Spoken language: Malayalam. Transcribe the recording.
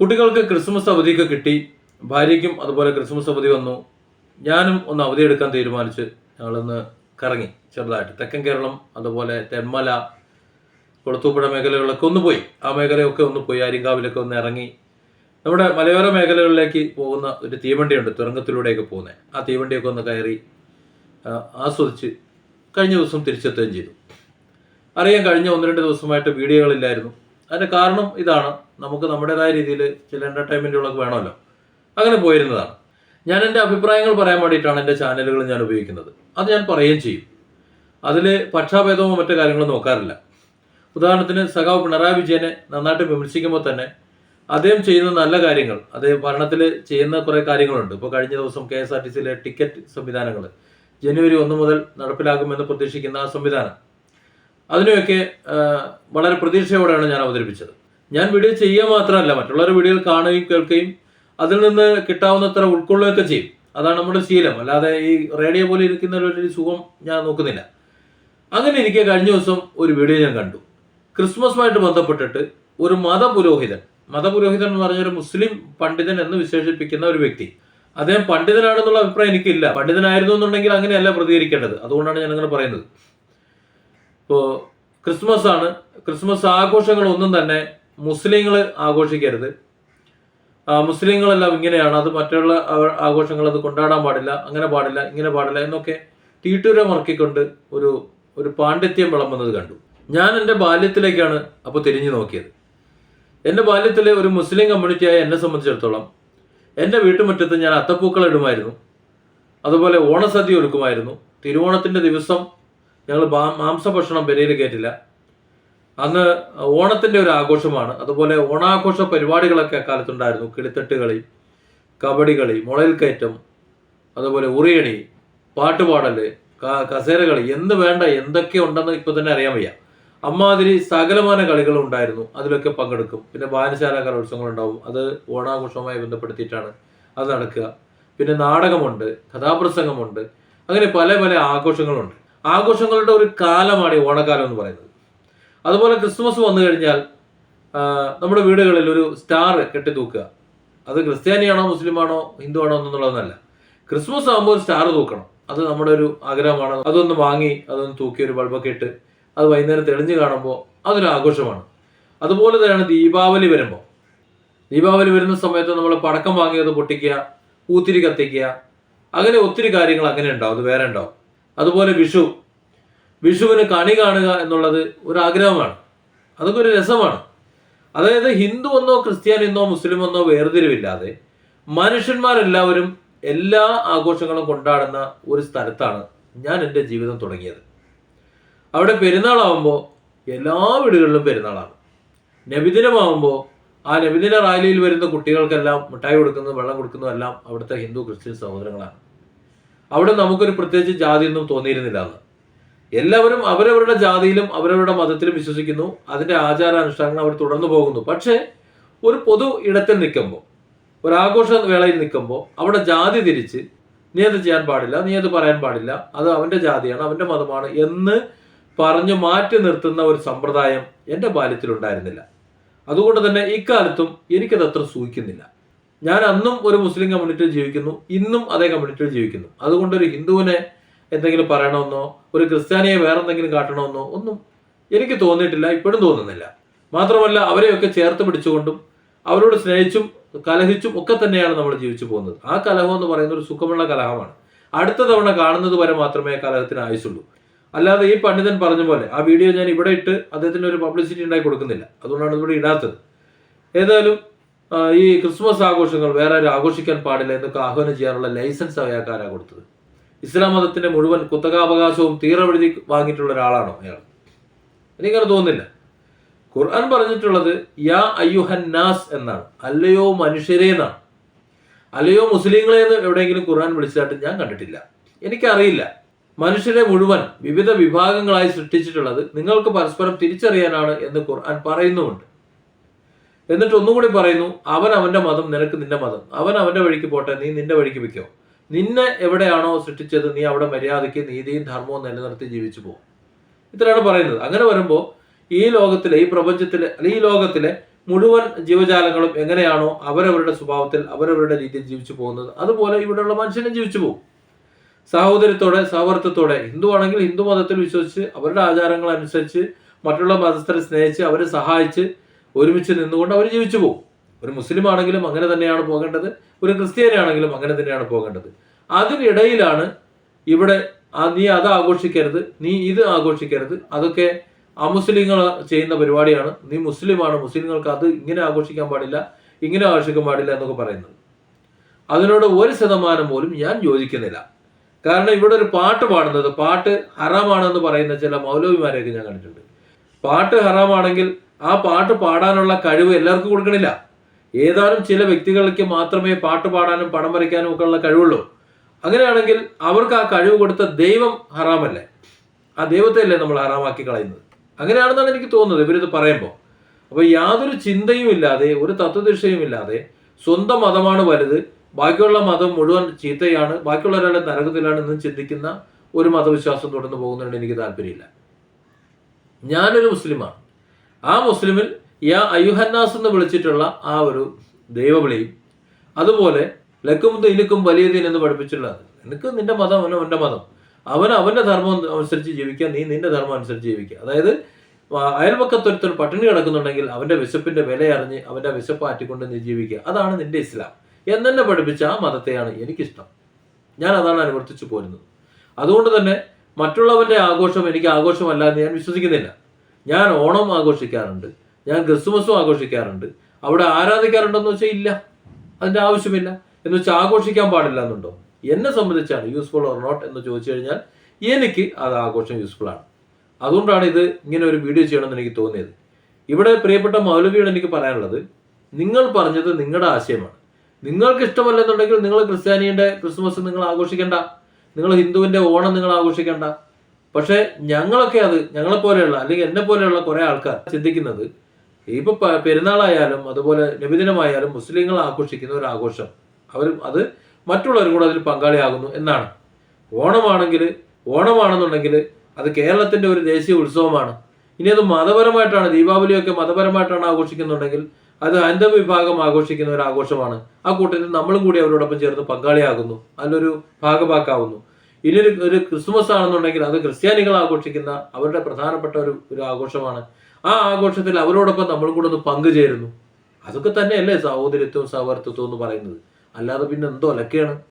കുട്ടികൾക്ക് ക്രിസ്മസ് അവധിയൊക്കെ കിട്ടി ഭാര്യയ്ക്കും അതുപോലെ ക്രിസ്മസ് അവധി വന്നു. ഞാനും ഒന്ന് അവധിയെടുക്കാൻ തീരുമാനിച്ച് ഞങ്ങളൊന്ന് കറങ്ങി ചെറുതായിട്ട്. തെക്കൻ കേരളം അതുപോലെ തെന്മല കൊളത്തൂപ്പുഴ മേഖലകളിലൊക്കെ ഒന്ന് പോയി. ആ മേഖലയൊക്കെ ഒന്ന് പോയി ആര്യങ്കാവിലൊക്കെ ഒന്ന് ഇറങ്ങി. നമ്മുടെ മലയോര മേഖലകളിലേക്ക് പോകുന്ന ഒരു തീവണ്ടിയുണ്ട് തുരങ്കത്തിലൂടെയൊക്കെ പോകുന്നത് ആ തീവണ്ടിയൊക്കെ ഒന്ന് കയറി ആസ്വദിച്ച് കഴിഞ്ഞ ദിവസം തിരിച്ചെത്തുകയും ചെയ്തു. അറിയാൻ കഴിഞ്ഞ ഒന്ന് രണ്ട് ദിവസമായിട്ട് വീഡിയോകളില്ലായിരുന്നു. അതിന്റെ കാരണം ഇതാണ്. നമുക്ക് നമ്മുടേതായ രീതിയിൽ ചില എന്റർടൈൻമെന്റുകളൊക്കെ വേണമല്ലോ. അങ്ങനെ പോയിരുന്നതാണ്. ഞാൻ എന്റെ അഭിപ്രായങ്ങൾ പറയാൻ വേണ്ടിയിട്ടാണ് എന്റെ ചാനലുകൾ ഞാൻ ഉപയോഗിക്കുന്നത്. അത് ഞാൻ പറയുകയും ചെയ്യും. അതിൽ പക്ഷാഭേദമോ മറ്റു കാര്യങ്ങളോ നോക്കാറില്ല. ഉദാഹരണത്തിന് സഖാവ് പിണറായി വിജയനെ നന്നായിട്ട് വിമർശിക്കുമ്പോൾ തന്നെ അദ്ദേഹം ചെയ്യുന്ന നല്ല കാര്യങ്ങൾ അദ്ദേഹം ഭരണത്തിൽ ചെയ്യുന്ന കുറേ കാര്യങ്ങളുണ്ട്. ഇപ്പോൾ കഴിഞ്ഞ ദിവസം കെ എസ് ആർ ടി സിയിലെ ടിക്കറ്റ് സംവിധാനങ്ങൾ ജനുവരി ഒന്ന് മുതൽ നടപ്പിലാക്കുമെന്ന് പ്രതീക്ഷിക്കുന്ന ആ സംവിധാനം. അതിനെയൊക്കെ വളരെ പ്രതീക്ഷയോടെയാണ് ഞാൻ അവതരിപ്പിച്ചത്. ഞാൻ വീഡിയോ ചെയ്യുക മാത്രമല്ല മറ്റുള്ളവരുടെ വീഡിയോകൾ കാണുകയും കേൾക്കുകയും അതിൽ നിന്ന് കിട്ടാവുന്നത്ര ഉൾക്കൊള്ളുകയൊക്കെ ചെയ്യും. അതാണ് നമ്മുടെ ശീലം. അല്ലാതെ ഈ റേഡിയോ പോലെ ഇരിക്കുന്ന ഒരു സുഖം ഞാൻ നോക്കുന്നില്ല. അങ്ങനെ എനിക്ക് കഴിഞ്ഞ ദിവസം ഒരു വീഡിയോ ഞാൻ കണ്ടു. ക്രിസ്മസുമായിട്ട് ബന്ധപ്പെട്ടിട്ട് ഒരു മതപുരോഹിതൻ മതപുരോഹിതൻ എന്ന് പറഞ്ഞൊരു മുസ്ലിം പണ്ഡിതൻ എന്ന് വിശേഷിപ്പിക്കുന്ന ഒരു വ്യക്തി. അദ്ദേഹം പണ്ഡിതനാണെന്നുള്ള അഭിപ്രായം എനിക്കില്ല. പണ്ഡിതനായിരുന്നു എന്നുണ്ടെങ്കിൽ അങ്ങനെയല്ല പ്രതികരിക്കേണ്ടത്. അതുകൊണ്ടാണ് ഞാൻ അങ്ങനെ പറയുന്നത് ഇപ്പോൾ ക്രിസ്മസ് ആണ് ക്രിസ്മസ് ആഘോഷങ്ങളൊന്നും തന്നെ മുസ്ലിങ്ങൾ ആഘോഷിക്കരുത്. മുസ്ലിങ്ങളെല്ലാം ഇങ്ങനെയാണ്. അത് മറ്റുള്ള ആഘോഷങ്ങൾ അത് കൊണ്ടാടാൻ പാടില്ല അങ്ങനെ പാടില്ല ഇങ്ങനെ പാടില്ല എന്നൊക്കെ തീട്ടൂര മറക്കിക്കൊണ്ട് ഒരു ഒരു പാണ്ഡിത്യം വിളമ്പുന്നത് കണ്ടു. ഞാൻ എന്റെ ബാല്യത്തിലേക്കാണ് അപ്പോൾ തിരിഞ്ഞു നോക്കിയത്. എന്റെ ബാല്യത്തിലെ ഒരു മുസ്ലിം കമ്മ്യൂണിറ്റിയായ എന്നെ സംബന്ധിച്ചിടത്തോളം എന്റെ വീട്ടുമുറ്റത്ത് ഞാൻ അത്തപ്പൂക്കൾ ഇടുമായിരുന്നു. അതുപോലെ ഓണസദ്യ ഒരുക്കുമായിരുന്നു. തിരുവോണത്തിന്റെ ദിവസം ഞങ്ങൾ മാംസഭക്ഷണം പെരയിൽ കയറ്റില്ല. അന്ന് ഓണത്തിന്റെ ഒരു ആഘോഷമാണ്. അതുപോലെ ഓണാഘോഷ പരിപാടികളൊക്കെ അക്കാലത്തുണ്ടായിരുന്നു. കിളിത്തട്ട് കളി കബഡി കളി മുളയിൽ കയറ്റം അതുപോലെ ഉറിയണി പാട്ടുപാടൽ കസേര കളി എന്ത് വേണ്ട എന്തൊക്കെ ഉണ്ടെന്ന് ഇപ്പൊ തന്നെ അറിയാൻ വയ്യ. അമ്മാതിരി സകലമാന കളികൾ ഉണ്ടായിരുന്നു. അതിലൊക്കെ പങ്കെടുക്കും. പിന്നെ വായനശാല കലോത്സവങ്ങൾ ഉണ്ടാവും. അത് ഓണാഘോഷവുമായി ബന്ധപ്പെടുത്തിയിട്ടാണ് അത് നടക്കുക. പിന്നെ നാടകമുണ്ട് കഥാപ്രസംഗമുണ്ട്. അങ്ങനെ പല പല ആഘോഷങ്ങളുണ്ട്. ആഘോഷങ്ങളുടെ ഒരു കാലമാണ് ഈ ഓണക്കാലം എന്ന് പറയുന്നത്. അതുപോലെ ക്രിസ്മസ് വന്നു കഴിഞ്ഞാൽ നമ്മുടെ വീടുകളിൽ ഒരു സ്റ്റാർ കെട്ടി തൂക്കുക അത് ക്രിസ്ത്യാനിയാണോ മുസ്ലിമാണോ ഹിന്ദു ആണോ എന്നുള്ളതെന്നല്ല. ക്രിസ്മസ് ആകുമ്പോൾ ഒരു സ്റ്റാർ തൂക്കണം. അത് നമ്മുടെ ഒരു ആഗ്രഹമാണ്. അതൊന്ന് വാങ്ങി അതൊന്ന് തൂക്കി ഒരു ബൾബൊക്കെ ഇട്ട് അത് വൈകുന്നേരം തെളിഞ്ഞു കാണുമ്പോൾ അതൊരു ആഘോഷമാണ്. അതുപോലെ തന്നെയാണ് ദീപാവലി വരുമ്പോൾ ദീപാവലി വരുന്ന സമയത്ത് നമ്മൾ പടക്കം വാങ്ങിയത് പൊട്ടിക്കുക പൂത്തിരി കത്തിക്കുക അങ്ങനെ ഒത്തിരി കാര്യങ്ങൾ അങ്ങനെ ഉണ്ടാവും. അത് വേറെ ഉണ്ടാവും. അതുപോലെ വിഷു. വിഷുവിന് കണി കാണുക എന്നുള്ളത് ഒരു ആഗ്രഹമാണ് അതൊക്കെ ഒരു രസമാണ്. അതായത് ഹിന്ദു എന്നോ ക്രിസ്ത്യാനി എന്നോ മുസ്ലിം എന്നോ വേർതിരിവില്ലാതെ മനുഷ്യന്മാരെല്ലാവരും എല്ലാ ആഘോഷങ്ങളും കൊണ്ടാടുന്ന ഒരു സ്ഥലത്താണ് ഞാൻ എന്റെ ജീവിതം തുടങ്ങിയത്. അവിടെ പെരുന്നാളാവുമ്പോൾ എല്ലാ വീടുകളിലും പെരുന്നാളാണ്. നബിദിനമാവുമ്പോൾ ആ നബിദിന റാലിയിൽ വരുന്ന കുട്ടികൾക്കെല്ലാം മിഠായി കൊടുക്കുന്നതും വെള്ളം കൊടുക്കുന്നതും എല്ലാം അവിടുത്തെ ഹിന്ദു ക്രിസ്ത്യൻ സഹോദരങ്ങളാണ്. അവിടെ നമുക്കൊരു പ്രത്യേകിച്ച് ജാതിയൊന്നും തോന്നിയിരുന്നില്ല എല്ലാവരും അവരവരുടെ ജാതിയിലും അവരവരുടെ മതത്തിലും വിശ്വസിക്കുന്നു. അതിന്റെ ആചാരാനുഷ്ഠാനങ്ങൾ അവർ തുടർന്നു പോകുന്നു. പക്ഷേ ഒരു പൊതു ഇടത്തിൽ നിൽക്കുമ്പോൾ ഒരു ആഘോഷ വേളയിൽ നിൽക്കുമ്പോൾ അവിടെ ജാതി തിരിച്ച് നീ അത് ചെയ്യാൻ പാടില്ല നീ അത് പറയാൻ പാടില്ല അത് അവന്റെ ജാതിയാണ് അവന്റെ മതമാണ് എന്ന് പറഞ്ഞു മാറ്റി നിർത്തുന്ന ഒരു സമ്പ്രദായം എന്റെ ബാല്യത്തിലുണ്ടായിരുന്നില്ല അതുകൊണ്ട് തന്നെ ഇക്കാലത്തും എനിക്കത് അത്ര സൂഹിക്കുന്നില്ല ഞാൻ അന്നും ഒരു മുസ്ലിം കമ്മ്യൂണിറ്റിയിൽ ജീവിക്കുന്നു ഇന്നും അതേ കമ്മ്യൂണിറ്റിയിൽ ജീവിക്കുന്നു. അതുകൊണ്ട് ഒരു ഹിന്ദുവിനെ എന്തെങ്കിലും പറയണമെന്നോ ഒരു ക്രിസ്ത്യാനിയെ വേറെന്തെങ്കിലും കാട്ടണമെന്നോ ഒന്നും എനിക്ക് തോന്നിയിട്ടില്ല ഇപ്പോഴും തോന്നുന്നില്ല. മാത്രമല്ല അവരെയൊക്കെ ചേർത്ത് പിടിച്ചുകൊണ്ടും അവരോട് സ്നേഹിച്ചും കലഹിച്ചും ഒക്കെ തന്നെയാണ് നമ്മൾ ജീവിച്ചു പോകുന്നത്. ആ കലഹം എന്ന് പറയുന്നത് ഒരു സുഖമുള്ള കലഹമാണ്. അടുത്ത തവണ കാണുന്നത് വരെ മാത്രമേ കലഹത്തിന് ആയുസുള്ളൂ അല്ലാതെ ഈ പണ്ഡിതൻ പറഞ്ഞ പോലെ ആ വീഡിയോ ഞാൻ ഇവിടെ ഇട്ട് അദ്ദേഹത്തിന് ഒരു പബ്ലിസിറ്റി ഉണ്ടായി കൊടുക്കുന്നില്ല. അതുകൊണ്ടാണ് ഇവിടെ ഇടാത്തത്. ഏതായാലും ഈ ക്രിസ്മസ് ആഘോഷങ്ങൾ വേറെ ആഘോഷിക്കാൻ പാടില്ല എന്നൊക്കെ ആഹ്വാനം ചെയ്യാനുള്ള ലൈസൻസ് അയാൾക്കാരാണ് കൊടുത്തത്. ഇസ്ലാം മതത്തിന്റെ മുഴുവൻ കുത്തകാവകാശവും തീറെഴുതി വാങ്ങിയിട്ടുള്ള ഒരാളാണോ അയാൾ? എനിക്കങ്ങനെ തോന്നുന്നില്ല. ഖുർആൻ പറഞ്ഞിട്ടുള്ളത് യാ അയ്യുഹൻ നാസ് എന്നാണ്. അല്ലയോ മനുഷ്യരെ എന്നാണ്. അല്ലയോ മുസ്ലിങ്ങളെ എന്ന് എവിടെയെങ്കിലും ഖുർആൻ വിളിച്ചതായിട്ട് ഞാൻ കണ്ടിട്ടില്ല. എനിക്കറിയില്ല. മനുഷ്യരെ മുഴുവൻ വിവിധ വിഭാഗങ്ങളായി സൃഷ്ടിച്ചിട്ടുള്ളത് നിങ്ങൾക്ക് പരസ്പരം തിരിച്ചറിയാനാണ് എന്ന് ഖുർആൻ പറയുന്നുമുണ്ട്. എന്നിട്ട് ഒന്നുകൂടി പറയുന്നു അവൻ അവന്റെ മതം നിനക്ക് നിന്റെ മതം. അവൻ അവന്റെ വഴിക്ക് പോട്ടെ നീ നിന്റെ വഴിക്ക് വെക്കോ നിന്നെ എവിടെയാണോ സൃഷ്ടിച്ചത് നീ അവിടെ മര്യാദയ്ക്ക് നീതിയും ധർമ്മവും നിലനിർത്തി ജീവിച്ചു പോകും ഇത്രയാണ് പറയുന്നത്. അങ്ങനെ വരുമ്പോൾ ഈ ലോകത്തിലെ ഈ പ്രപഞ്ചത്തിലെ ഈ ലോകത്തിലെ മുഴുവൻ ജീവജാലങ്ങളും എങ്ങനെയാണോ അവരവരുടെ സ്വഭാവത്തിൽ അവരവരുടെ രീതിയിൽ ജീവിച്ചു പോകുന്നത്. അതുപോലെ ഇവിടെയുള്ള മനുഷ്യനും ജീവിച്ചു പോകും. സഹോദരത്തോടെ സൗഹൃദത്തോടെ ഹിന്ദു ആണെങ്കിൽ ഹിന്ദു മതത്തിൽ വിശ്വസിച്ച് അവരുടെ ആചാരങ്ങൾ അനുസരിച്ച് മറ്റുള്ള മതസ്ഥരെ സ്നേഹിച്ച് അവരെ സഹായിച്ച് ഒരുമിച്ച് നിന്നുകൊണ്ട് അവർ ജീവിച്ചു പോകും. ഒരു മുസ്ലിം ആണെങ്കിലും അങ്ങനെ തന്നെയാണ് പോകേണ്ടത് ഒരു ക്രിസ്ത്യാനിയാണെങ്കിലും അങ്ങനെ തന്നെയാണ് പോകേണ്ടത്. അതിനിടയിലാണ് ഇവിടെ നീ അത് ആഘോഷിക്കരുത് നീ ഇത് ആഘോഷിക്കരുത് അതൊക്കെ അമുസ്ലിങ്ങൾ ചെയ്യുന്ന പരിപാടിയാണ്. നീ മുസ്ലിമാണ് മുസ്ലിങ്ങൾക്ക് അത് ഇങ്ങനെ ആഘോഷിക്കാൻ പാടില്ല ഇങ്ങനെ ആഘോഷിക്കാൻ പാടില്ല എന്നൊക്കെ പറയുന്നത്. അതിനോട് ഒരു ശതമാനം പോലും ഞാൻ യോജിക്കുന്നില്ല. കാരണം ഇവിടെ ഒരു പാട്ട് പാടുന്നത് പാട്ട് ഹറാമാണെന്ന് പറയുന്ന ചില മൗലവിമാരെയൊക്കെ ഞാൻ കണ്ടിട്ടുണ്ട്. പാട്ട് ഹറാമാണെങ്കിൽ ആ പാട്ട് പാടാനുള്ള കഴിവ് എല്ലാവർക്കും കൊടുക്കണില്ല. ഏതാനും ചില വ്യക്തികൾക്ക് മാത്രമേ പാട്ട് പാടാനും പടം വരയ്ക്കാനും ഒക്കെ ഉള്ള കഴിവുള്ളൂ. അങ്ങനെയാണെങ്കിൽ അവർക്ക് ആ കഴിവ് കൊടുത്ത ദൈവം ഹറാമല്ലേ? ആ ദൈവത്തെ അല്ലേ നമ്മൾ ഹറാമാക്കി കളയുന്നത്? അങ്ങനെയാണെന്നാണ് എനിക്ക് തോന്നുന്നത്. ഇവരിത് പറയുമ്പോൾ അപ്പോൾ യാതൊരു ചിന്തയും ഇല്ലാതെ ഒരു തത്വദിഷയും ഇല്ലാതെ സ്വന്തം മതമാണ് വലുത് ബാക്കിയുള്ള മതം മുഴുവൻ ചീത്തയാണ് ബാക്കിയുള്ള ഒരാളെ നരകത്തിലാണ് എന്ന് ചിന്തിക്കുന്ന ഒരു മതവിശ്വാസം തുടർന്ന് പോകുന്നതിന് എനിക്ക് താല്പര്യമില്ല. ഞാനൊരു മുസ്ലിമാണ്. ആ മുസ്ലിമിൽ യാ അയുഹന്നാസ് എന്ന് വിളിച്ചിട്ടുള്ള ആ ഒരു ദൈവവിളിയും. അതുപോലെ ലക്കും ഇനിക്കും വലിയ ദീൻ എന്ന് പഠിപ്പിച്ചിട്ടുള്ളത്. നിനക്ക് നിന്റെ മതം അവനോ അവന്റെ മതം. അവൻ അവന്റെ ധർമ്മം അനുസരിച്ച് ജീവിക്കുക നീ നിന്റെ ധർമ്മം അനുസരിച്ച് ജീവിക്കുക. അതായത് അയൽപക്കത്തൊരുത്തൻ പട്ടിണി കിടക്കുന്നുണ്ടെങ്കിൽ അവന്റെ വിശപ്പിന്റെ വില അറിഞ്ഞ് അവന്റെ വിശപ്പ് ആറ്റിക്കൊണ്ട് നീ ജീവിക്കുക. അതാണ് നിന്റെ ഇസ്ലാം. എന്നെ പഠിപ്പിച്ച ആ മതത്തെയാണ് എനിക്കിഷ്ടം. ഞാൻ അതാണ് അനുവർത്തിച്ചു പോരുന്നത്. അതുകൊണ്ട് തന്നെ മറ്റുള്ളവന്റെ ആഘോഷം എനിക്ക് ആഘോഷമല്ല എന്ന് ഞാൻ വിശ്വസിക്കുന്നില്ല. ഞാൻ ഓണം ആഘോഷിക്കാറുണ്ട്. ഞാൻ ക്രിസ്മസും ആഘോഷിക്കാറുണ്ട്. അവിടെ ആരാധിക്കാറുണ്ടെന്ന് വെച്ചാൽ ഇല്ല. അതിന്റെ ആവശ്യമില്ല. എന്ന് വെച്ചാൽ ആഘോഷിക്കാൻ പാടില്ല എന്നുണ്ടോ? എന്നെ സംബന്ധിച്ചാണ് യൂസ്ഫുൾ ഓർ നോട്ട് എന്ന് ചോദിച്ചു കഴിഞ്ഞാൽ എനിക്ക് അത് ആഘോഷം യൂസ്ഫുൾ ആണ്. അതുകൊണ്ടാണ് ഇത് ഇങ്ങനെ ഒരു വീഡിയോ ചെയ്യണമെന്ന് എനിക്ക് തോന്നിയത്. ഇവിടെ പ്രിയപ്പെട്ട മൗലവിയോട് എനിക്ക് പറയാനുള്ളത് നിങ്ങൾ പറഞ്ഞത് നിങ്ങളുടെ ആശയമാണ്. നിങ്ങൾക്ക് ഇഷ്ടമല്ലെന്നുണ്ടെങ്കിൽ നിങ്ങൾ ക്രിസ്ത്യാനിയുടെ ക്രിസ്മസ് നിങ്ങൾ ആഘോഷിക്കേണ്ട. നിങ്ങൾ ഹിന്ദുവിന്റെ ഓണം നിങ്ങൾ ആഘോഷിക്കേണ്ട. പക്ഷേ ഞങ്ങളൊക്കെ അത് ഞങ്ങളെ പോലെയുള്ള അല്ലെങ്കിൽ എന്നെ പോലെയുള്ള കുറേ ആൾക്കാർ ചിന്തിക്കുന്നത് ഇപ്പൊ പ- പെരുന്നാളായാലും അതുപോലെ നബിദിനമായാലും മുസ്ലിങ്ങൾ ആഘോഷിക്കുന്ന ഒരു ആഘോഷം. അവർ അത് മറ്റുള്ളവരും കൂടെ അതിൽ പങ്കാളിയാകുന്നു എന്നാണ്. ഓണമാണെങ്കിൽ ഓണമാണെന്നുണ്ടെങ്കിൽ അത് കേരളത്തിന്റെ ഒരു ദേശീയ ഉത്സവമാണ്. ഇനി അത് മതപരമായിട്ടാണ് ദീപാവലിയൊക്കെ മതപരമായിട്ടാണ് ആഘോഷിക്കുന്നുണ്ടെങ്കിൽ അത് ഹൈന്ദവ വിഭാഗം ആഘോഷിക്കുന്ന ഒരു ആഘോഷമാണ്. ആ കൂട്ടത്തിൽ നമ്മളും കൂടി അവരോടൊപ്പം ചേർന്ന് പങ്കാളിയാകുന്നു. അതിലൊരു ഭാഗഭാക്കാവുന്നു ഇനി ഒരു ക്രിസ്മസ് ആണെന്നുണ്ടെങ്കിൽ അത് ക്രിസ്ത്യാനികൾ ആഘോഷിക്കുന്ന അവരുടെ പ്രധാനപ്പെട്ട ഒരു ഒരു ആഘോഷമാണ്. ആ ആഘോഷത്തിൽ അവരോടൊപ്പം നമ്മളും കൂടെ ഒന്ന് പങ്കുചേരുന്നു. അതൊക്കെ തന്നെയല്ലേ സഹോദരത്വവും സഹവർത്തിത്വം എന്ന് പറയുന്നത്. അല്ലാതെ പിന്നെ എന്തോ ഒലക്കെയാണ്